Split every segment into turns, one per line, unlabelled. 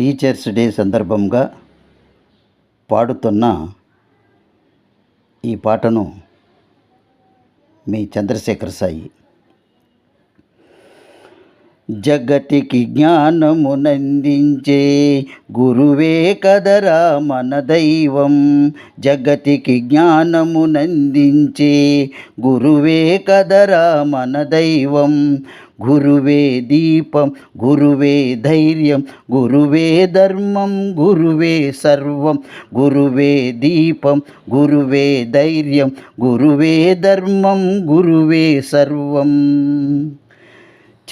Teachers day సందర్భంగా పాడుతున్న ఈ పాటను మీ చంద్రశేఖర్ సాయి జగతికి జ్ఞానమునందించే గురువే కదరా మన దైవం. జగతికి జ్ఞానమునందించే గురువే కదరా మన దైవం. గురువే దీపం గురువే ధైర్యం గురువే ధర్మం గురువే సర్వం. గురువే దీపం గురువే ధైర్యం గురువే ధర్మం గురువే సర్వం.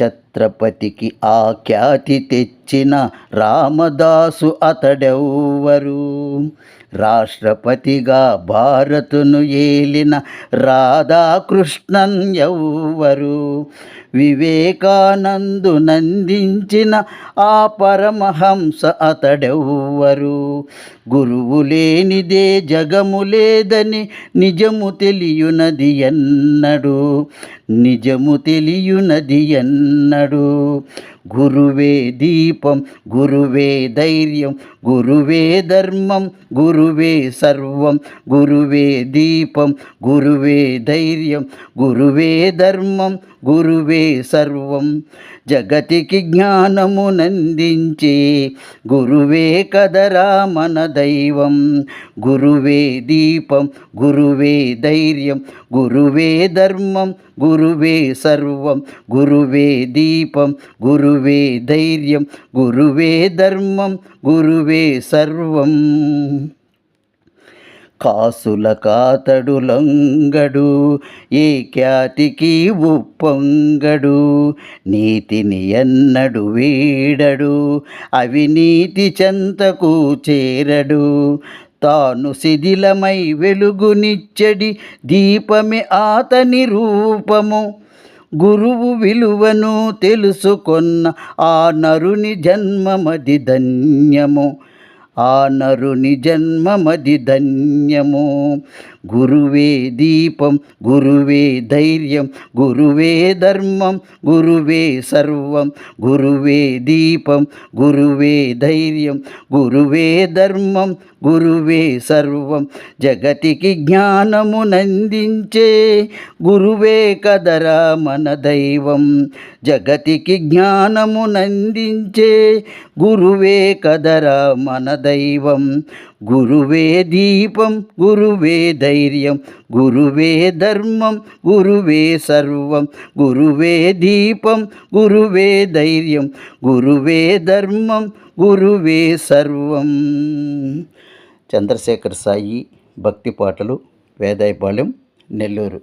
చత్ ఛత్రపతికి ఆ ఖ్యాతి తెచ్చిన రామదాసు అతడెవ్వరు? రాష్ట్రపతిగా భారతును ఏలిన రాధాకృష్ణన్ ఎవ్వరు? వివేకానందు నందించిన ఆ పరమహంస అతడెవ్వరు? గురువు లేనిదే జగము లేదని నిజము తెలియునది ఎన్నడు? నిజము తెలియునది ఎన్నడు? అన్నాడు గురువే దీపం గురువే ధైర్యం గురువే ధర్మం గురువే సర్వం గురువే దీపం గురువే ధైర్యం గురువే ధర్మం గురువే సర్వం. జగతికి జ్ఞానమునందించే గురువే కదరా మన దైవం. గురువే దీపం గురువే ధైర్యం గురువే ధర్మం గురువే సర్వం. గురువే దీపం గురువే గురువే ధైర్యం గురువే ధర్మం గురువే సర్వం. కాసుల కాతడు లొంగడు ఏ ఖ్యాతికి ఉప్పొంగడు నీతిని ఎన్నడు వీడడు అవినీతి చెంతకు చేరడు. తాను శిథిలమై వెలుగునిచ్చడి దీపమే ఆతని రూపము. గురువు విలువను తెలుసుకొన్న ఆ నరుని జన్మమది ధన్యము. ఆ నరుని జన్మమది ధన్యము. గురువే దీపం గురువే ధైర్యం గురువే ధర్మం గురువే సర్వం. గురువే దీపం గురువే ధైర్యం గురువే ధర్మం గురువే సర్వం. జగతికి జ్ఞానమునందించే గురువే కదరా మన దైవం. జగతికి జ్ఞానమునందించే గురువే కదరా మన దైవం. గురువే దీపం గురువే ధైర్యం గురువే ధర్మం గురువే సర్వం. గురువే దీపం గురువే ధైర్యం గురువే ధర్మం గురువే సర్వం. చంద్రశేఖర్ సాయి భక్తి పాటలు వేదాయపాలెం నెల్లూరు.